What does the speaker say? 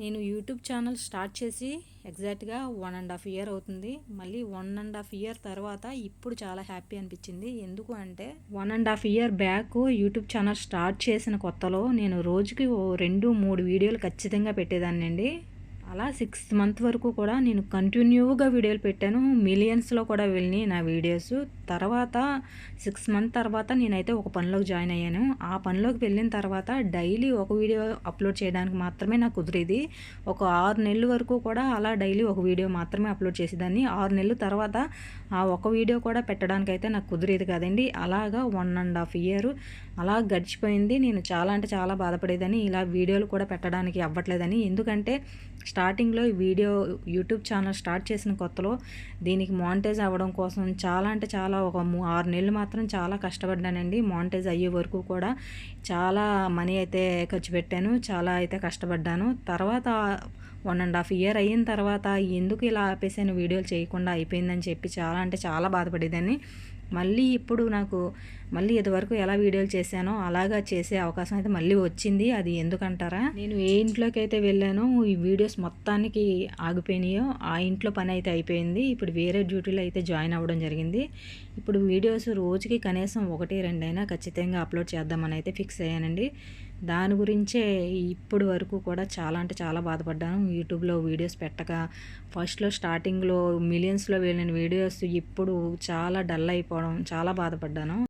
నేను YouTube channel start చేసి ఎగ్జాక్ట్గా వన్ అండ్ హాఫ్ ఇయర్ అవుతుంది. మళ్ళీ వన్ అండ్ హాఫ్ ఇయర్ తర్వాత ఇప్పుడు చాలా హ్యాపీ అనిపించింది. ఎందుకు అంటే one and half year back YouTube channel start చేసిన కొత్తలో నేను రోజుకి ఓ రెండు మూడు వీడియోలు ఖచ్చితంగా పెట్టేదాన్ని అండి అలా సిక్స్ మంత్ వరకు కూడా నేను కంటిన్యూగా వీడియోలు పెట్టాను. మిలియన్స్లో కూడా వెళ్ళి నా వీడియోస్ తర్వాత సిక్స్ మంత్ తర్వాత నేనైతే ఒక పనిలోకి జాయిన్ అయ్యాను. ఆ పనిలోకి వెళ్ళిన తర్వాత డైలీ ఒక వీడియో అప్లోడ్ చేయడానికి మాత్రమే నాకు కుదిరేది. ఒక ఆరు నెలల వరకు కూడా అలా డైలీ ఒక వీడియో మాత్రమే అప్లోడ్ చేసేదాన్ని. ఆరు నెలల తర్వాత ఆ ఒక వీడియో కూడా పెట్టడానికి అయితే నాకు కుదిరేది కదండి. అలాగా వన్ అండ్ హాఫ్ ఇయర్ అలా గడిచిపోయింది. నేను చాలా అంటే చాలా బాధపడేదని ఇలా వీడియోలు కూడా పెట్టడానికి అవ్వట్లేదని. ఎందుకంటే స్టార్టింగ్లో ఈ వీడియో యూట్యూబ్ ఛానల్ స్టార్ట్ చేసిన కొత్తలో దీనికి మానిటైజ్ అవ్వడం కోసం చాలా అంటే చాలా ఒక ఆరు నెలలు మాత్రం చాలా కష్టపడ్డానండి. మానిటైజ్ అయ్యే వరకు కూడా చాలా మనీ అయితే ఖర్చు పెట్టాను. చాలా అయితే కష్టపడ్డాను. తర్వాత వన్ అండ్ హాఫ్ ఇయర్ అయిన తర్వాత ఎందుకు ఇలా ఆపేసాను వీడియోలు చేయకుండా అయిపోయిందని చెప్పి చాలా అంటే చాలా బాధపడేదాన్ని. మళ్ళీ ఇప్పుడు నాకు మళ్ళీ ఇదివరకు ఎలా వీడియోలు చేశానో అలాగా చేసే అవకాశం అయితే మళ్ళీ వచ్చింది. అది ఎందుకంటారా? నేను ఏ ఇంట్లోకి అయితే వెళ్ళానో ఈ వీడియోస్ మొత్తానికి ఆగిపోయినాయో ఆ ఇంట్లో పని అయితే అయిపోయింది. ఇప్పుడు వేరే డ్యూటీలో అయితే జాయిన్ అవ్వడం జరిగింది. ఇప్పుడు వీడియోస్ రోజుకి కనీసం ఒకటి రెండైనా ఖచ్చితంగా అప్లోడ్ చేద్దామని అయితే ఫిక్స్ అయ్యానండి. దాని గురించే ఇప్పుడు వరకు కూడా చాలా అంటే చాలా బాధపడ్డాను. యూట్యూబ్లో వీడియోస్ పెట్టక ఫస్ట్లో స్టార్టింగ్లో మిలియన్స్లో వెళ్ళిన వీడియోస్ ఇప్పుడు చాలా డల్ అయిపోవడం చాలా బాధపడ్డాను.